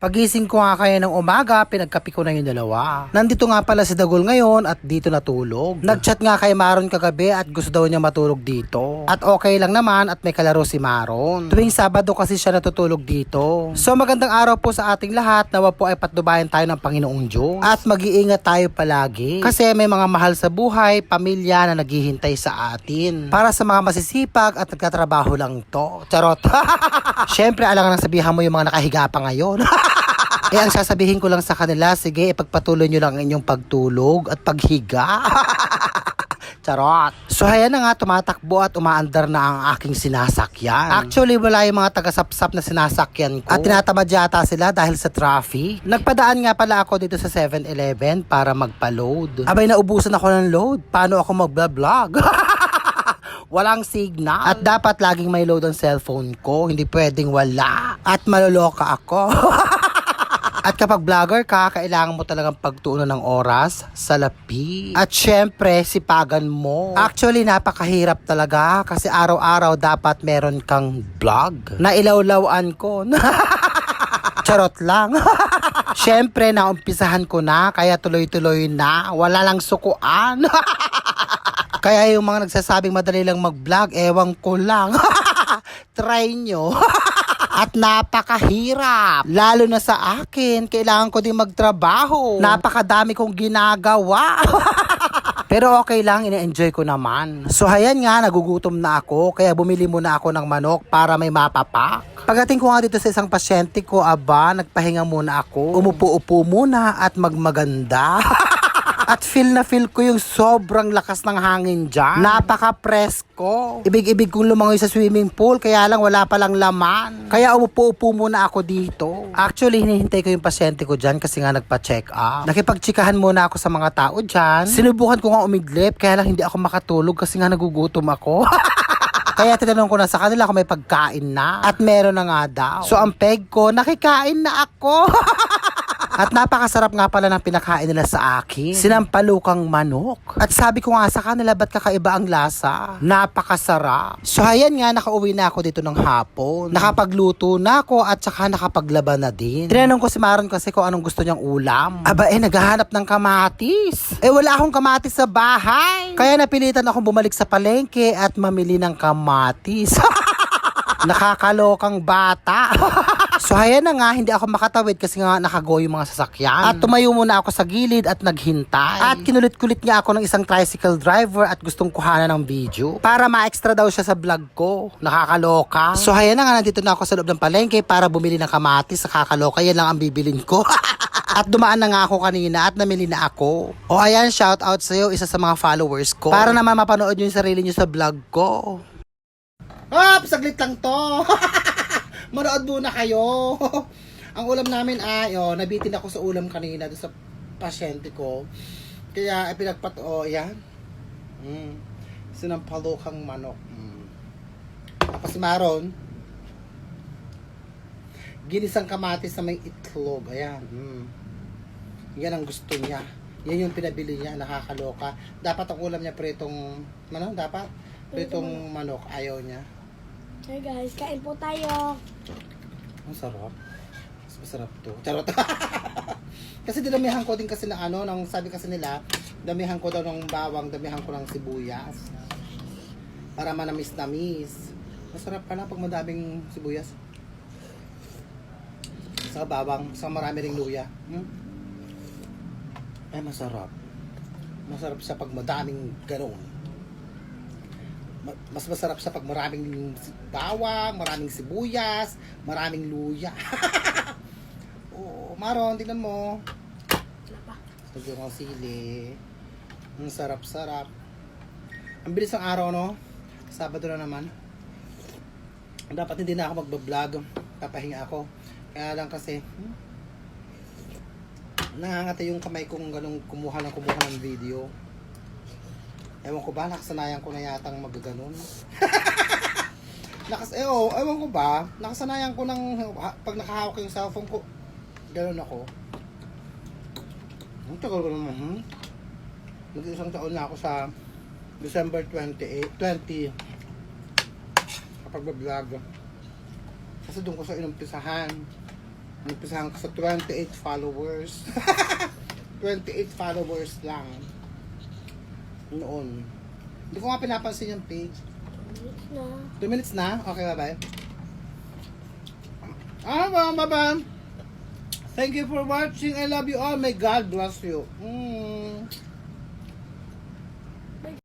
Pagising ko nga kaya ng umaga, pinagkapi ko na yung dalawa. Nandito nga pala si Dagol ngayon at dito natulog. Nagchat nga kay Maron kagabi at gusto daw niya matulog dito. At okay lang naman at may kalaro si Maron. Tuwing Sabado kasi siya natutulog dito. So magandang araw po sa ating lahat. Nawa po ay patnubayan tayo ng Panginoong Diyos. At mag-iingat tayo palagi. Kasi may mga mahal sa buhay, pamilya na naghihintay sa atin. Para sa mga masisipag at nagtatrabaho lang to. Charot. Siyempre, alangan ang sabihan mo yung mga nakahiga pa ngayon. Eh, ang sasabihin ko lang sa kanila, sige, ipagpatuloy nyo lang ang inyong pagtulog at paghiga. Charot. So, ayan na nga, tumatakbo at umaandar na ang aking sinasakyan. Actually, wala yung mga tagasapsap na sinasakyan ko. At tinatamad yata sila dahil sa traffic. Nagpadaan nga pala ako dito sa 7-Eleven para magpa-load. Abay, naubusan ako ng load. Paano ako magbablog? Walang signal. At dapat laging may load ang cellphone ko. Hindi pwedeng wala. At maloloka ako. At kapag vlogger ka, kailangan mo talagang pagtuunan ng oras, salapi. At syempre, sipagan mo. Actually, napakahirap talaga kasi araw-araw dapat meron kang vlog. Nailawlawan ko. Charot lang. syempre, naumpisahan ko na, kaya tuloy-tuloy na. Wala lang sukuan. Kaya yung mga nagsasabing madali lang mag-vlog, ewan ko lang. Try nyo. At napakahirap. Lalo na sa akin, kailangan ko din magtrabaho. Napakadami kong ginagawa. Pero okay lang, ina-enjoy ko naman. So hayan nga, nagugutom na ako, kaya bumili muna ako ng manok para may mapapak. Pagdating ko nga dito sa isang pasyente ko, aba, nagpahinga muna ako. Umupo-upo muna at magmaganda. At feel na feel ko yung sobrang lakas ng hangin dyan. Napaka-presko. Ibig-ibig kong lumangoy sa swimming pool, kaya lang wala palang laman. Kaya umupo-upo muna ako dito. Actually, hinihintay ko yung pasyente ko dyan kasi nga nagpa-check up. Nakipagtsikahan muna ako sa mga tao dyan. Sinubukan ko nga umidlip, kaya lang hindi ako makatulog kasi nga nagugutom ako. Kaya tinanong ko na sa kanila kung may pagkain na. At meron na nga daw. So ang peg ko, nakikain na ako. At napakasarap nga pala ng pinakain nila sa akin. Sinampalukang manok. At sabi ko nga sa kanila, ba't kakaiba ang lasa? Napakasarap. So ayan nga, nakauwi na ako dito ng hapon. Nakapagluto na ako at saka nakapaglaban na din. Tinanong ko si Maron kasi kung anong gusto niyang ulam. Aba eh, naghahanap ng kamatis. Eh wala akong kamatis sa bahay. Kaya napilitan akong bumalik sa palengke at mamili ng kamatis. Nakakalokang bata. so ayan na nga, hindi ako makatawid kasi nga nakago yung mga sasakyan. At tumayo muna ako sa gilid at naghintay. At kinulit-kulit niya ako ng isang tricycle driver at gustong kuhanan ng video. Para ma-extra daw siya sa vlog ko. Nakakaloka. So ayan na nga, nandito na ako sa loob ng palengke para bumili ng kamatis. Nakakaloka, yan lang ang bibilin ko. At dumaan na nga ako kanina at namili na ako. O ayan, shout out sa'yo, isa sa mga followers ko. Para naman mapanood nyo yung sarili nyo sa vlog ko. Hop! Saglit lang to! Manood muna kayo! Ang ulam namin ay, oh, nabitin ako sa ulam kanina doon sa pasyente ko. Kaya, eh, pinagpat, oh, yan. Mm. Sinampalokang manok. Mm. Tapos maron, ginisang kamatis na may itlog. Ayan. Mm. Yan ang gusto niya. Yan yung pinabili niya, nakakaloka. Dapat ang ulam niya pritong, ano, dapat? Pritong manok, ayaw niya. Hey guys, kain po tayo. Ang sarap. Mas masarap to. Charot. kasi dinamihan ko din kasi na ano, nang sabi kasi nila, damihan ko daw ng bawang, damihan ko ng sibuyas. Para manamis-namis. Masarap ka na pag madaming sibuyas. Sa bawang, sa marami ring luya. Hmm? Ay, masarap. Masarap siya pag madaming ganun. Ma- mas masarap siya pag maraming bawang, maraming sibuyas, maraming luya. Oo, Maron, tingnan mo. Lagyan ko sili. Ang sarap-sarap. Ang bilis ng araw, no? Sabado na naman. Dapat hindi na ako magbablog. Papahinga ako. Kaya lang kasi, hmm, nangangati yung kamay kong ganun kumuha ng kumuha ng video. Ewan ko ba, nakasanayan ko na yatang magaganon. Nakas, eh, oh, ewan ko ba, nakasanayan ko ng, ha- pag nakahawak yung cellphone ko, ganun ako. Ang tagal ko naman, hmm? Nag-isang taon na ako sa December 28, 20, kapag vlog Kasi doon ko sa inumpisahan. Umpisahan ko sa 28 followers. 28 followers lang. Noon. Hindi ko nga pinapansin yung page. Minutes na. 2 minutes na? Okay, bye-bye. Ah, bye bye Thank you for watching. I love you all. May God bless you. Mm.